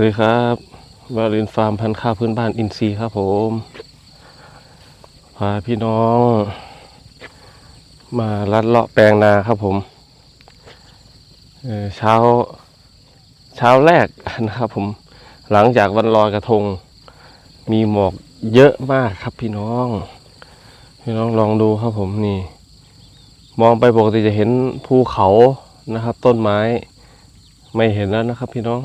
วัสดีครับวารินฟาร์มพันธุ์ข้าวพื้นบ้านอินซีครับผม พาพี่น้อง มาลัดเลาะแปลงนาครับผมเช้าเช้าแรกนะครับผม หลังจากวันลอยกระทง มีหมอกเยอะมากครับพี่น้อง พี่น้องลองดูครับผมนี่ มองไปปกติจะเห็นภูเขานะครับ ต้นไม้ ไม่เห็นแล้วนะครับพี่น้อง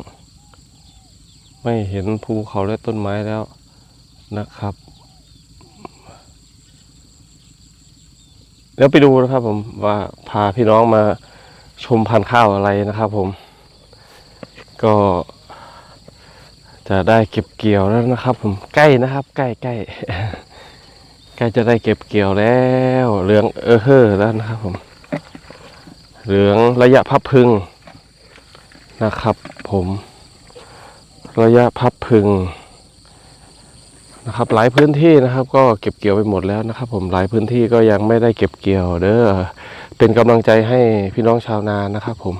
ไม่เห็นภูเขาและต้นไม้แล้วนะครับ เดี๋ยวไปดูนะครับผมว่าพาพี่น้องมาชมพันธุ์ข้าวอะไรนะครับผม ก็จะได้เก็บเกี่ยวแล้วนะครับผมใกล้นะครับ ใกล้ใกล้ใกล้จะได้เก็บเกี่ยวแล้วเหลืองเออเฮ่อแล้วนะครับผม เหลืองระยะพับพึงนะครับผม ระยะพับพึงนะครับหลายพื้นที่นะครับก็เก็บเกี่ยวไปหมดแล้วนะครับ ผมหลายพื้นที่ก็ยังไม่ได้เก็บเกี่ยว เด้อเป็นกำลังใจให้พี่น้องชาวนานะครับ ผม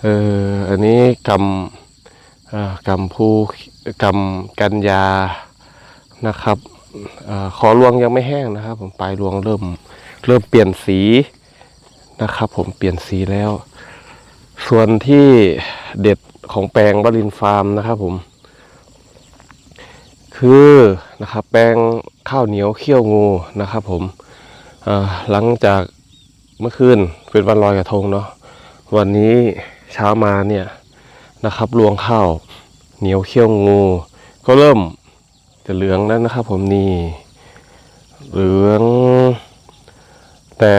เอออันนี้กำอ่ากำภูกำกันยานะครับอาขอรวงยังไม่แห้งนะครับ ผมปลายรวงเริ่มเริ่มเปลี่ยนสีนะครับ ผมเปลี่ยนสีแล้ว ส่วนที่เด็ด ของแปลงบรินฟาร์มนะครับผม คือนะครับแปลงข้าวเหนียวเขี้ยวงูนะครับผมหลังจากเมื่อคืนเป็นวันลอยกระทงเนาะวันนี้เช้ามาเนี่ยนะครับรวงข้าวเหนียวเขี้ยวงู ก็เริ่มจะเหลืองแล้วนะครับ ผมนี่เหลือง แต่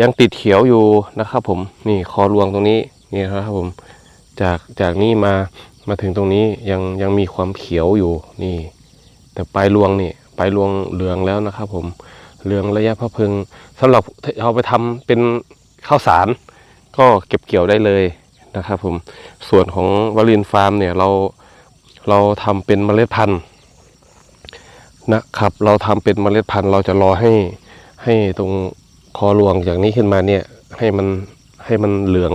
ยังติดเขียวอยู่นะครับ ผมนี่คอรวงตรงนี้นี่นะครับผม จากจากนี้มามาถึงตรงนี้ยังยังมีความเขียวอยู่นี่ แต่ปลายรวงนี่ปลายรวงเหลืองแล้วนะครับ ผมเหลืองระยะพะพึงสำหรับเอาไปทำเป็นข้าวสาร ก็เก็บเกี่ยวได้เลยนะครับ ผมส่วนของวารินฟาร์มเนี่ยเราเราทำเป็นเมล็ดพันธุ์นะครับ เราทำเป็นเมล็ดพันธุ์ เราจะรอให้ให้ตรงคอรวงอย่างนี้ขึ้นมาเนี่ย ให้มันให้มันเหลือง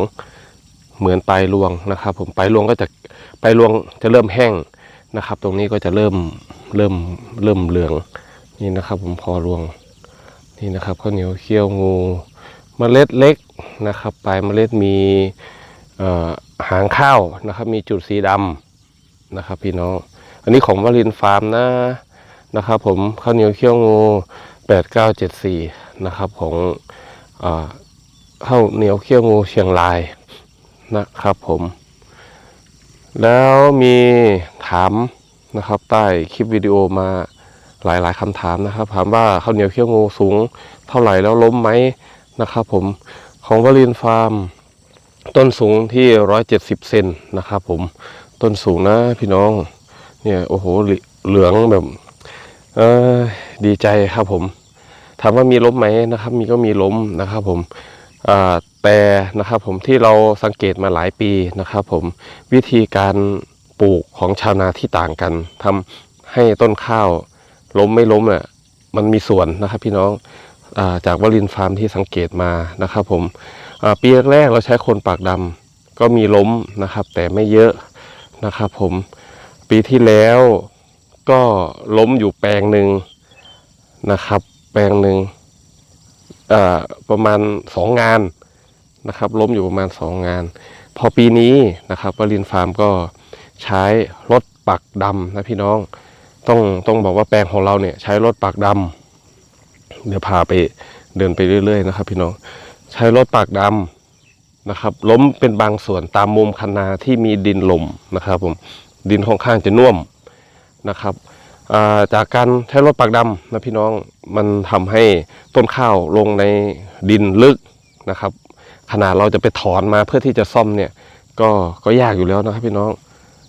เหมือนปลายรวงนะครับ ผมปลายรวงก็จะปลายรวงจะเริ่มแห้งนะครับ ตรงนี้ก็จะเริ่มเริ่มเริ่มเหลืองนี่นะครับ ผมคอรวงนี่นะครับข้าวเหนียวเคี่ยวงูเมล็ดเล็กนะครับ ปลายเมล็ดมีหางข้าวนะครับ มีจุดสีดำนะครับ พี่น้อง อันนี้ของวลินฟาร์มนะนะครับผมข้าวเหนียวเคี่ยวงูแปดเก้าเจ็ดสี่นะครับของอข้าวเหนียวเคี่ยวงูเชียงราย นะครับผม แล้วมีถามนะครับใต้คลิปวิดีโอมาหลายๆคำถามนะครับ ถามว่าข้าวเหนียวเคี่ยวงูสูงเท่าไหร่แล้วล้มไหมนะครับผมของวลินฟาร์ม ต้นสูงที่ร้อยเจ็ดสิบเซนนะครับผมต้นสูงนะพี่น้อง เนี่ยโอ้โหเหลืเหลืองแบบเออดีใจครับผม ถามว่ามีล้มไหมนะครับ มีก็มีล้มนะครับผม แต่นะครับ ผมที่เราสังเกตมาหลายปีนะครับ ผมวิธีการปลูกของชาวนาที่ต่างกันทำให้ต้นข้าวล้มไม่ล้มอะมันมีส่วนนะครับพี่น้องอาจากวลินฟาร์มที่สังเกตมานะครับ ผมปีแรกเราใช้คนปากดำก็มีล้มนะครับ แต่ไม่เยอะนะครับผมปีที่แล้วก็ล้มอยู่แปลงหนึ่งนะครับ แปลงหนึ่งประมาณสองงาน นะครับล้มอยู่ประมาณสองงาน พอปีนี้นะครับวลินฟาร์มก็ใช้รถปักดำนะพี่น้องต้องต้องบอกว่าแปลงของเราเนี่ยใช้รถปักดำเดี๋ยวพาไปเดินไปเรื่อยๆนะครับ พี่น้องใช้รถปักดำนะครับ ล้มเป็นบางส่วนตามมุมคันนาที่มีดินลมนะครับผมดินค่อนข้างจะน่วมนะครับาจากการใช้รถปักดำนะพี่น้องมันทำให้ต้นข้าวลงในดินลึกนะครับ ขนาดเราจะไปถอนมาเพื่อที่จะซ่อมเนี่ย ก็ก็ยากอยู่แล้วนะครับพี่น้อง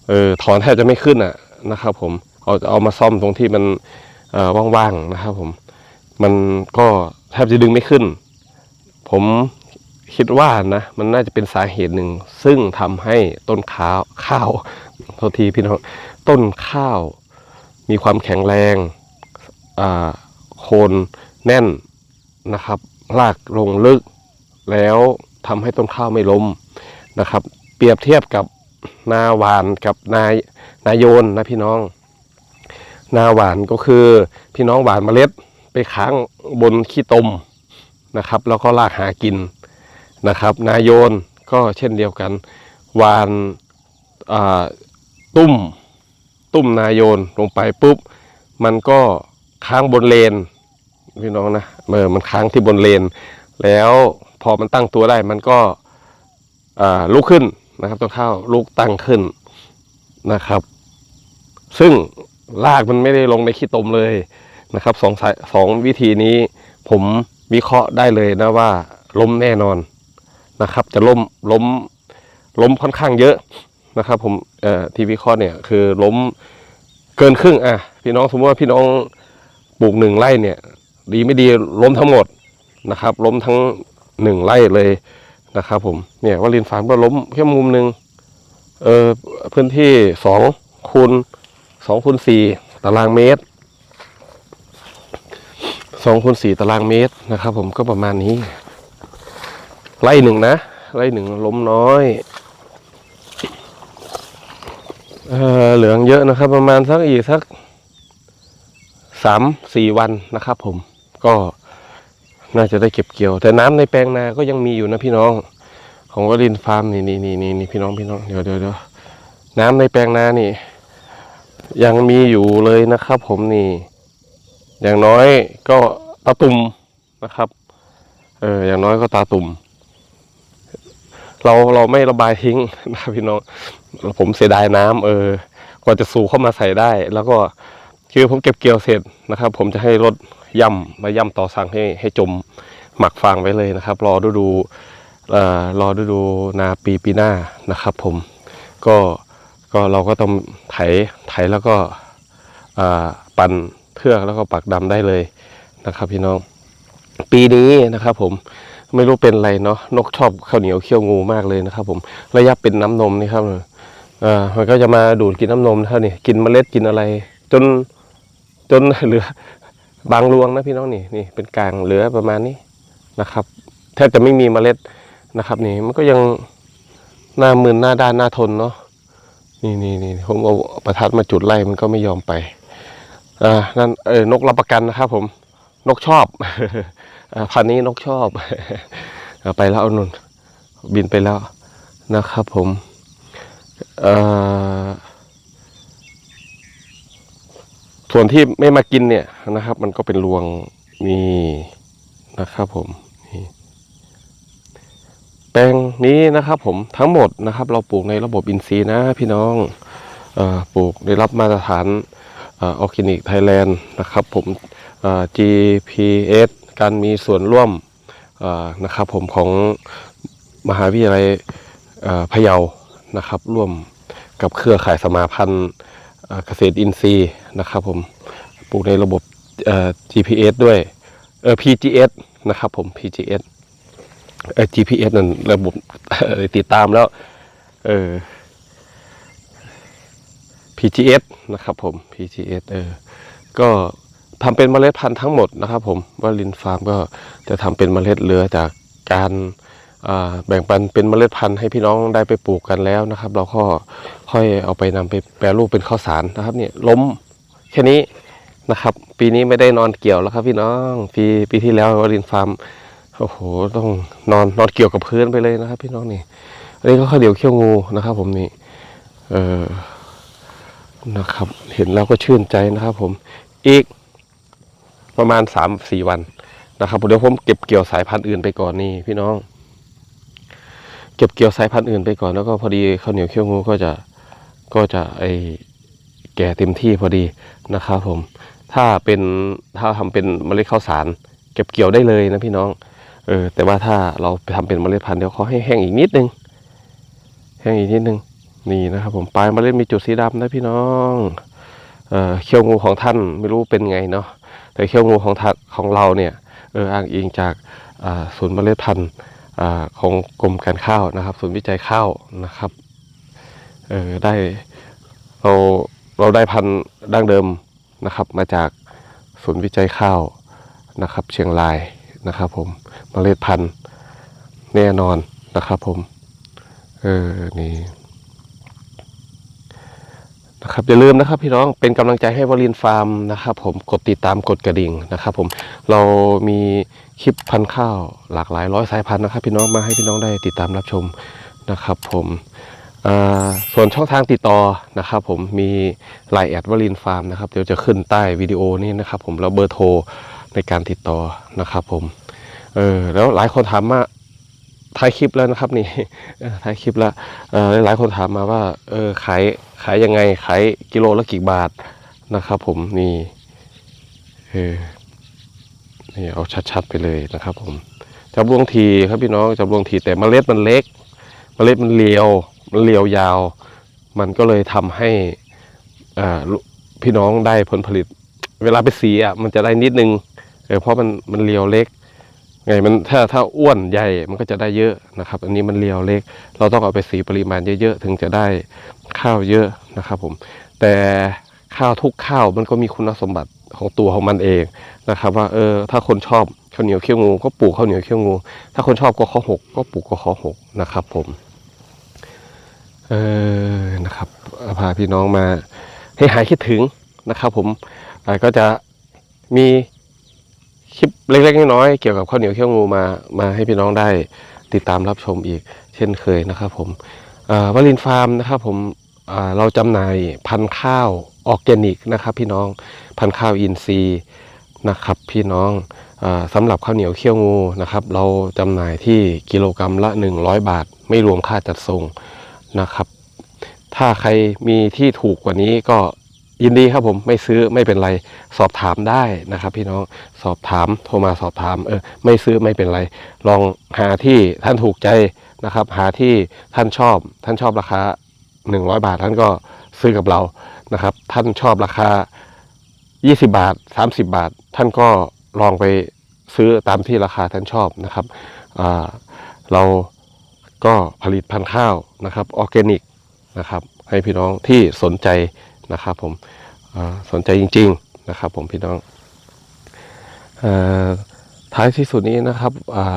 เออถอนแทบจะไม่ขึ้นอะนะครับ ผมเอาเอามาซ่อมตรงที่มันเอ่อว่างๆนะครับ ผม มันก็แทบจะดึงไม่ขึ้น ผมคิดว่านะมันน่าจะเป็นสาเหตุหนึ่ง ซึ่งทำให้ต้นข้าวข้าวโทษทีพี่น้องต้นข้าว มีความแข็งแรงอ่าโคนแน่นนะครับรากลงลึกแล้ว ทำให้ต้นข้าวไม่ล้มนะครับ เปรียบเทียบกับนาหวานกับนายนายโยนนะพี่น้อง นาหวานก็คือพี่น้องหวานเมล็ดไปค้างบนขี้ตมนะครับ แล้วก็ลากหากินนะครับ นายโยนก็เช่นเดียวกันหวานาตุ้มตุ้มนายโยนลงไปปุ๊บ มันก็ค้างบนเลนพี่น้องนะเมื่อมันค้างที่บนเลน แล้ว พอมันตั้งตัวได้มันก็ลุกขึ้นนะครับต้นข้าวลุกตั้งขึ้นนะครับ ซึ่งรากมันไม่ได้ลงในขี้ตมเลยนะครับสองสายสองวิธีนี้ผมวิเคราะห์ได้เลยนะว่าล้มแน่นอนนะครับ จะล้มล้มล้มค่อนข้างเยอะนะครับ ผมที่วิเคราะห์เนี่ยคือล้มเกินครึ่งอะพี่น้องสมมติว่าพี่น้องปลูกหนึ่งไร่เนี่ย ดีไม่ดีล้มทั้งหมดนะครับ ล้มทั้ง หนึ่งไร่เลยนะครับผมเนี่ยวลินฟาร์มก็ล้มแค่มุมหนึ่งเออพื้นที่สองคูณสองคูณสี่ตารางเมตรสองคูณสี่ตารางเมตรนะครับ ผมก็ประมาณนี้ ไร่หนึ่งนะ ไร่หนึ่งล้มน้อยเออเหลืองเยอะนะครับ ประมาณสักอีกสักสามสี่วันนะครับ ผมก็ น่าจะได้เก็บเกี่ยว แต่น้ำในแปลงนาก็ยังมีอยู่นะพี่น้อง ของวรินฟาร์มนี่นี่นี่นี่พี่น้องพี่น้องเดี๋ยวเดี๋ยวเดี๋ยวน้ำในแปลงนานี่ ยังมีอยู่เลยนะครับ ผมนี่ อย่างน้อยก็ตาตุ่มนะครับ เอออย่างน้อยก็ตาตุ่มเราเราไม่ระบายทิ้งนะพี่น้องผมเสียดายน้ำเออ กว่าจะสูบเข้ามาใส่ได้ แล้วก็คือผมเก็บเกี่ยวเสร็จนะครับ ผมจะให้รถ ย่ำมาย่ำต่อสั่งให้ให้จมหมักฟางไว้เลยนะครับ รอดูดูรอดูดูนาปีปีหน้านะครับ ผมก็ก็เราก็ต้องไถไถแล้วก็ปั่นเทือกแล้วก็ปักดำได้เลยนะครับ พี่น้องปีนี้นะครับ ผมไม่รู้เป็นอะไรเนาะนกชอบข้าวเหนียวเคี่ยวงูมากเลยนะครับ ผมระยะเป็นน้ำนมนี่ครับเอ่ามันก็จะมาดูดกินน้ำนมเท่านี้กินเมล็ดกินอะไร จนจนเหลือ บางรวงนะพี่น้องนี่นี่เป็นกลางเหลือประมาณนี้นะครับ แทบจะไม่มีเมล็ดนะครับ นี่มันก็ยังหน้ามืนหน้าด้านหน้าทนเนาะนี่นี่นี่ผมเอาประทัดมาจุดไล่มันก็ไม่ยอมไปอ่านั่นเออนกรับประกันนะครับผมนกชอบอ่าพันนี้นกชอบอไปแล้วเอานุ่นบินไปแล้วนะครับผมเอ่อ ส่วนที่ไม่มากินเนี่ยนะครับ มันก็เป็นรวงนี่นะครับผมนี่แปลงนี้นะครับผมทั้งหมดนะครับ เราปลูกในระบบอินทรีย์นะพี่น้องออปลูกได้รับมาตรฐานออร์แกนิกไทยแลนด์นะครับผม GPS การมีส่วนร่วมนะครับผมของมหาวิทยาลัยพะเยานะครับ ร่วมกับเครือข่ายสมาพันธ์ เกษตรอินทรีย์นะครับผมปลูกในระบบ GPS ด้วยเออ PGS นะครับผม PGS เออ GPS นั่นระบบติดตามแล้วเออ PGS นะครับผม PGS เออก็ทำเป็นเมล็ดพันธุ์ทั้งหมดนะครับผมว่าลินฟาร์มก็จะทำเป็นเมล็ดเหลือจากการ แบ่งปันเป็นเมล็ดพันธุ์ให้พี่น้องได้ไปปลูกกันแล้วนะครับ เราก็ค่อยเอาไปนำไปแปรรูปเป็นข้าวสารนะครับเนี่ยล้มแค่นี้นะครับ ปีนี้ไม่ได้นอนเกี่ยวแล้วครับพี่น้องปีปีที่แล้ววารินฟาร์มโอ้โหต้องนอนนอนเกี่ยวกับพื้นไปเลยนะครับ พี่น้องนี่อันนี้ก็ข้าวเดียวเขี้ยวงูนะครับ ผมนี่เออนะครับ เห็นแล้วก็ชื่นใจนะครับ ผมอีกประมาณสามสี่วันนะครับเดี๋ยวผมเก็บเกี่ยวสายพันธุ์อื่นไปก่อนนี่พี่น้อง เก็บเกี่ยวสายพันธุ์อื่นไปก่อนแล้วก็พอดีข้าวเหนียวเขี้ยวงูก็จะก็จะไอแก่เต็มที่พอดีนะครับผม ถ้าเป็นถ้าทำเป็นเมล็ดข้าวสาร เก็บเกี่ยวได้เลยนะพี่น้อง เออแต่ว่าถ้าเราไปทำเป็นเมล็ดพันธุ์เดี๋ยวเขาให้แห้งอีกนิดนึงแห้งอีกนิดนึงนี่นะครับ ผมปลายเมล็ดมีจุดสีดำนะพี่น้องเออเขี้ยวงูของท่านไม่รู้เป็นไงเนาะแต่เขี้ยวงูของท่านของเราเนี่ยเอออ้างอิงจากศูนย์เมล็ดพันธุ์ อของกรมการข้าวนะครับศูนย์วิจัยข้าวนะครับเออได้เราเราได้พันธุ์ดั้งเดิมนะครับ มาจากศูนย์วิจัยข้าวนะครับ เชียงรายนะครับผมเมล็ดพันธุ์แน่นอนนะครับผม เออนี่ นะครับอย่าลืมนะครับพี่น้องเป็นกำลังใจให้วลินฟาร์มนะครับผมกดติดตามกดกระดิ่งนะครับผมเรามีคลิปพันธุ์ข้าวหลากหลายร้อยสายพันธุ์นะครับ พี่น้องมาให้พี่น้องได้ติดตามรับชมนะครับผมส่วนช่องทางติดต่อนะครับผมมีไลน์แอดวลินฟาร์มนะครับเดี๋ยวจะขึ้นใต้วิดีโอนี้นะครับผมแล้วเบอร์โทรในการติดต่อนะครับผมเออแล้วหลายคนถามว่า ท้ายคลิปแล้วนะครับนี่ท้ายคลิปแล้วหลายคนถามมาว่าเออขายขายยังไงขายกิโลละกี่บาทนะครับผมนี่เออนี่เอาชัดๆไปเลยนะครับ ผมจับรวงทีครับพี่น้องจับรวงทีแต่เมล็ดมันเล็ก เมล็ดมันเรียวมันเรียวยาว มันก็เลยทำให้พี่น้องได้ผลผลิต เวลาไปสีอะมันจะได้นิดนึงเออเพราะมันมันเรียวเล็ก ไงมันถ้าถ้าอ้วนใหญ่มันก็จะได้เยอะนะครับ อันนี้มันเรียวเล็ก เราต้องเอาไปสีปริมาณเยอะๆถึงจะได้ข้าวเยอะนะครับผมแต่ข้าวทุกข้าวมันก็มีคุณสมบัติของตัวของมันเองนะครับ ว่าเออถ้าคนชอบข้าวเหนียวเขี้ยวงูก็ปลูกข้าวเหนียวเขี้ยวงู ถ้าคนชอบก็ข้อหกก็ปลูกก็ข้อหกนะครับผมเออนะครับพาพี่น้องมาให้หายคิดถึงนะครับ ผมก็จะมี คลิปเล็กๆน้อยๆเกี่ยวกับข้าวเหนียวเขี้ยวงูมามาให้พี่น้องได้ติดตามรับชมอีก เช่นเคยนะครับผมอ่าวลินฟาร์มนะครับผมเราจำหน่ายพันธุ์ข้าวออร์แกนิกนะครับ พี่น้องพันธุ์ข้าวอินทรีย์นะครับพี่น้องอาสำหรับข้าวเหนียวเขี้ยวงูนะครับ เราจำหน่ายที่กิโลกรรัมละ 100 บาท ไม่รวมค่าจัดส่งนะครับ ถ้าใครมีที่ถูกกว่านี้ก็ ยินดีครับผมไม่ซื้อไม่เป็นไรสอบถามได้นะครับ พี่น้องสอบถามโทรมาสอบถามเออไม่ซื้อไม่เป็นไร ลองหาที่ท่านถูกใจนะครับ หาที่ท่านชอบ ท่านชอบราคา 100 บาท ท่านก็ซื้อกับเรานะครับ ท่านชอบราคา 20 บาท 30 บาท ท่านก็ลองไปซื้อตามที่ราคาท่านชอบนะครับเราก็ผลิตพันธุ์ข้าวนะครับออร์แกนิกนะครับ ให้พี่น้องที่สนใจ นะครับผมสนใจจริง ๆนะครับ ผมพี่น้องอท้ายที่สุดนี้นะครับ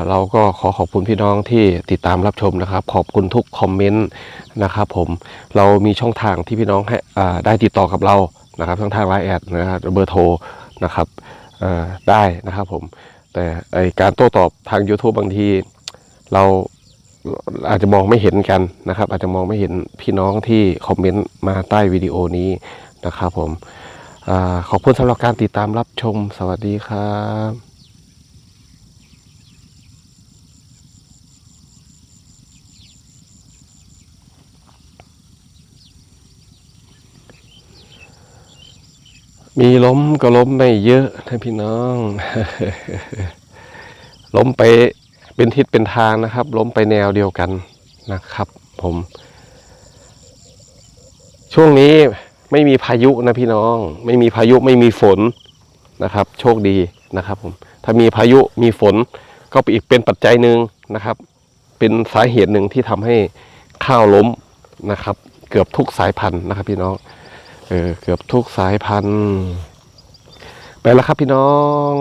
เราก็ขอขอบคุณพี่น้องที่ติดตามรับชมนะครับ ขอบคุณทุกคอมเมนต์นะครับผมเรามีช่องทางที่พี่น้องให้ได้ติดต่อกับเรานะครับช่องทางไลน์แอดนะครับเบอร์โทรนะครับได้นะครับผมแต่การโต้ตอบทาง YouTube บางทีเรา อาจจะมองไม่เห็นกันนะครับ อาจจะมองไม่เห็นพี่น้องที่คอมเมนต์มาใต้วิดีโอนี้นะครับผมอขอบคุณสำหรับการติดตามรับชมสวัสดีครับมีล้มก็ล้มไม่เยอะท่านพี่น้อง ล้มไป เป็นทิศเป็นทางนะครับ ล้มไปแนวเดียวกันนะครับ ผม ช่วงนี้ไม่มีพายุนะพี่น้อง ไม่มีพายุไม่มีฝนนะครับ โชคดีนะครับ ผม ถ้ามีพายุมีฝน ก็อีกเป็นปัจจัยหนึ่งนะครับ เป็นสาเหตุหนึ่งที่ทำให้ข้าวล้มนะครับ เกือบทุกสายพันธุ์นะครับ พี่น้องเออเกือบทุกสายพันธุ์ไปแล้วครับพี่น้อง